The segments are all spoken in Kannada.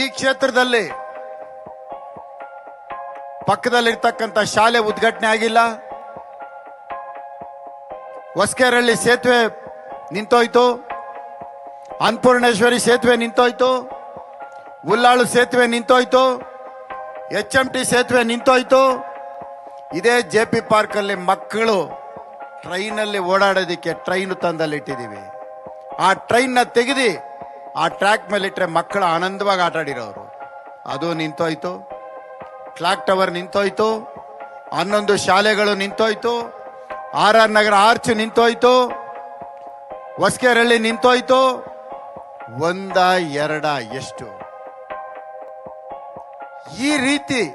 ಈ ಕ್ಷೇತ್ರದಲ್ಲಿ ಪಕ್ಕದಲ್ಲಿರ್ತಕ್ಕಂಥ ಶಾಲೆ ಉದ್ಘಾಟನೆ ಆಗಿಲ್ಲ. ಹೊಸ್ಕೇರಳ್ಳಿ ಸೇತುವೆ ನಿಂತೋಯ್ತು. ಅನ್ನಪೂರ್ಣೇಶ್ವರಿ ಸೇತುವೆ ನಿಂತೋಯ್ತು. ಉಲ್ಲಾಳು ಸೇತುವೆ ನಿಂತೋಯ್ತು. ಎಚ್ ಎಂ ಟಿ ಸೇತುವೆ ನಿಂತೋಯ್ತು. ಇದೇ ಜೆ ಪಿ ಪಾರ್ಕಲ್ಲಿ ಮಕ್ಕಳು ಟ್ರೈನಲ್ಲಿ ಓಡಾಡೋದಕ್ಕೆ ಟ್ರೈನ್ ತಂದಲ್ಲಿ ಇಟ್ಟಿದ್ದೀವಿ ಆ ಟ್ರೈನ್ನ ತೆಗೆದು ಆ ಟ್ರ್ಯಾಕ್ ಮೇಲೆ ಇಟ್ಟರೆ ಮಕ್ಕಳು ಆನಂದವಾಗಿ ಆಟಾಡಿರೋರು. ಅದು ನಿಂತೋಯ್ತು. ಕ್ಲಾಕ್ ಟವರ್ ನಿಂತೋಯ್ತು. ಹನ್ನೊಂದು ಶಾಲೆಗಳು ನಿಂತೋಯ್ತು. ಆರ್ ಆರ್ ನಗರ ಆರ್ಚ್ ನಿಂತೋಯ್ತು. ಹೊಸ್ಕೆರಳ್ಳಿ ನಿಂತೋಯ್ತು. ಒಂದ, ಎರಡ, ಎಷ್ಟು. ಈ ರೀತಿ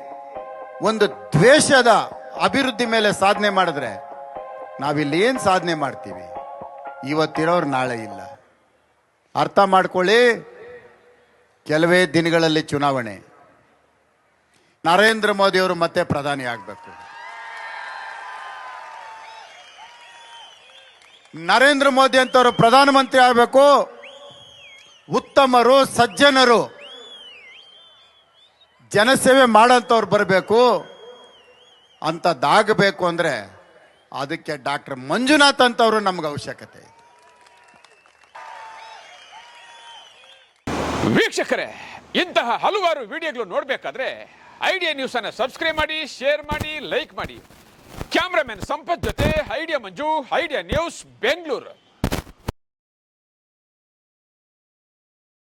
ಒಂದು ದ್ವೇಷದ ಅಭಿವೃದ್ಧಿ ಮೇಲೆ ಸಾಧನೆ ಮಾಡಿದ್ರೆ ನಾವಿಲ್ಲಿ ಏನು ಸಾಧನೆ ಮಾಡ್ತೀವಿ? ಇವತ್ತಿರೋರು ನಾಳೆ ಇಲ್ಲ. ಅರ್ಥ ಮಾಡ್ಕೊಳ್ಳಿ. ಕೆಲವೇ ದಿನಗಳಲ್ಲಿ ಚುನಾವಣೆ. ನರೇಂದ್ರ ಮೋದಿ ಅವರು ಮತ್ತೆ ಪ್ರಧಾನಿ ಆಗಬೇಕು. ನರೇಂದ್ರ ಮೋದಿ ಅಂತವರು ಪ್ರಧಾನಮಂತ್ರಿ ಆಗಬೇಕು. ಉತ್ತಮರು, ಸಜ್ಜನರು. ಜನಸೇವೆ ಮಾಡೋಂಥವ್ರು ಬರಬೇಕು. ಅಂಥದ್ದಾಗಬೇಕು ಅಂದರೆ ಅದಕ್ಕೆ ಡಾಕ್ಟರ್ ಮಂಜುನಾಥ್ ಅಂತವರು ನಮ್ಗೆ ಅವಶ್ಯಕತೆ. ವೀಕ್ಷಕರೇ, ಇಂತಹ ಹಲವಾರು ವಿಡಿಯೋಗಳು ನೋಡಬೇಕಾದ್ರೆ ಐಡಿಯಾ ನ್ಯೂಸ್ ಅನ್ನು ಸಬ್ಸ್ಕ್ರೈಬ್ ಮಾಡಿ, ಶೇರ್ ಮಾಡಿ, ಲೈಕ್ ಮಾಡಿ. ಕ್ಯಾಮ್ರಾಮನ್ ಸಂಪತ್ ಜೊತೆ, Idea Manju, Idea News, Bengaluru.